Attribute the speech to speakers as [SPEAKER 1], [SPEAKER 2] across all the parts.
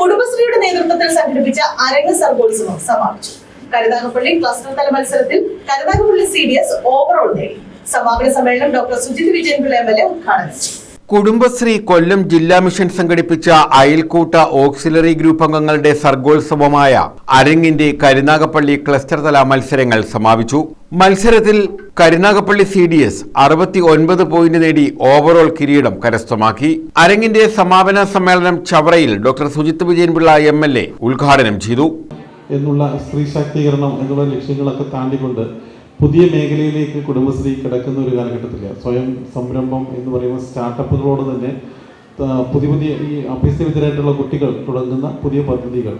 [SPEAKER 1] കുടുംബശ്രീയുടെ നേതൃത്വത്തിൽ സംഘടിപ്പിച്ച അരങ്ങ് സർഗോത്സവം സമാപിച്ചു. കരുതാകപ്പള്ളി ക്ലസ്റ്റർ തല മത്സരത്തിൽ Karuthakappally C D S overall നേടി. സമാപന സമ്മേളനം doctor Sujith Vijayanpillai M L A ഉദ്ഘാടനം ചെയ്തു.
[SPEAKER 2] കുടുംബശ്രീ കൊല്ലം ജില്ലാ മിഷൻ സംഘടിപ്പിച്ച അയൽക്കൂട്ട ഓക്സിലറി ഗ്രൂപ്പ് അംഗങ്ങളുടെ സർഗോത്സവമായ അരങ്ങിന്റെ കരുനാഗപ്പള്ളി ക്ലസ്റ്റർ തല മത്സരങ്ങൾ സമാപിച്ചു. മത്സരത്തിൽ കരുനാഗപ്പള്ളി സി ഡി എസ് അറുപത്തി ഒൻപത് പോയിന്റ് നേടി ഓവറോൾ കിരീടം കരസ്ഥമാക്കി. അരങ്ങിന്റെ സമാപന സമ്മേളനം ചവറയിൽ doctor Sujith Vijayanpillai M L A ഉദ്ഘാടനം ചെയ്തു.
[SPEAKER 3] എന്നുള്ള സ്ത്രീ ശാക്തീകരണം എന്നുള്ള ലക്ഷ്യങ്ങളൊക്കെ താണ്ടിക്കൊണ്ട് പുതിയ മേഖലയിലേക്ക് കുടുംബശ്രീ കിടക്കുന്ന ഒരു കാലഘട്ടത്തിൽ സ്വയം സംരംഭം എന്ന് പറയുമ്പോൾ സ്റ്റാർട്ടപ്പുകളോട് തന്നെ പുതിയ പുതിയ ഈ അഭ്യസ്തവിദ്യരായിട്ടുള്ള കുട്ടികൾ തുടങ്ങുന്ന പുതിയ പദ്ധതികൾ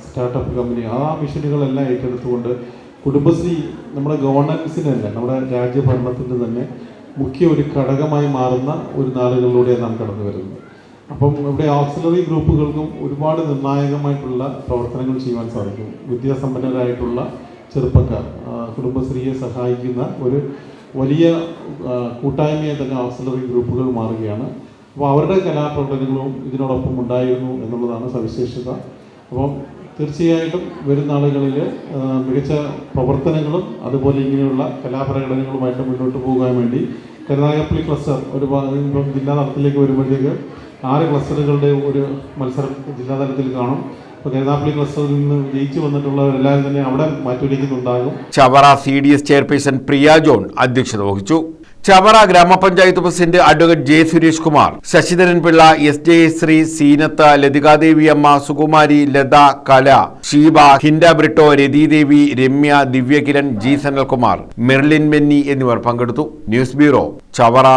[SPEAKER 3] സ്റ്റാർട്ടപ്പ് കമ്പനി ആ മിഷനുകളെല്ലാം ഏറ്റെടുത്തുകൊണ്ട് കുടുംബശ്രീ നമ്മുടെ ഗവർണൻസിന് തന്നെ നമ്മുടെ രാജ്യഭരണത്തിന്റെ തന്നെ മുഖ്യ ഒരു ഘടകമായി മാറുന്ന ഒരു നാളുകളിലൂടെയാണ് നാം കടന്നു വരുന്നത്. അപ്പം ഇവിടെ ഓക്സിലറി ഗ്രൂപ്പുകൾക്കും ഒരുപാട് നിർണായകമായിട്ടുള്ള പ്രവർത്തനങ്ങൾ ചെയ്യുവാൻ സാധിക്കും. വിദ്യാസമ്പന്നരായിട്ടുള്ള ചെറുപ്പക്കാർ കുടുംബശ്രീയെ സഹായിക്കുന്ന ഒരു വലിയ കൂട്ടായ്മയെ തന്നെ ഓക്സിലറി ഗ്രൂപ്പുകൾ മാറുകയാണ്. അപ്പോൾ അവരുടെ കലാപ്രകടനങ്ങളും ഇതിനോടൊപ്പം ഉണ്ടായിരുന്നു എന്നുള്ളതാണ് സവിശേഷത. അപ്പം തീർച്ചയായിട്ടും വരുന്ന നാളുകളിൽ മികച്ച പ്രവർത്തനങ്ങളും അതുപോലെ ഇങ്ങനെയുള്ള കലാപ്രകടനങ്ങളുമായിട്ട് മുന്നോട്ട് പോകാൻ വേണ്ടി കരുനാഗപ്പള്ളി ക്ലസ്റ്റർ ഒരു ജില്ലാ തലത്തിലേക്ക് വരുമ്പോഴത്തേക്ക് ആറ് ക്ലസ്റ്ററുകളുടെ ഒരു മത്സരം ജില്ലാ തലത്തിൽ കാണും. നിന്ന് തന്നെ അവിടെ
[SPEAKER 2] Chavara C D S chairperson Priya John അധ്യക്ഷത വഹിച്ചു. Chavara grama panchayat president advocate J Suresh Kumar Sasidharan Pillai S J Sree Seenath Lathikadevi Amma Sukumari Latha Kala Sheeba Hinda Britto Rathidevi Ramya Divyakiran G Sanalkumar Merlin Menni എന്നിവർ പങ്കെടുത്തു. News bureau Chavara.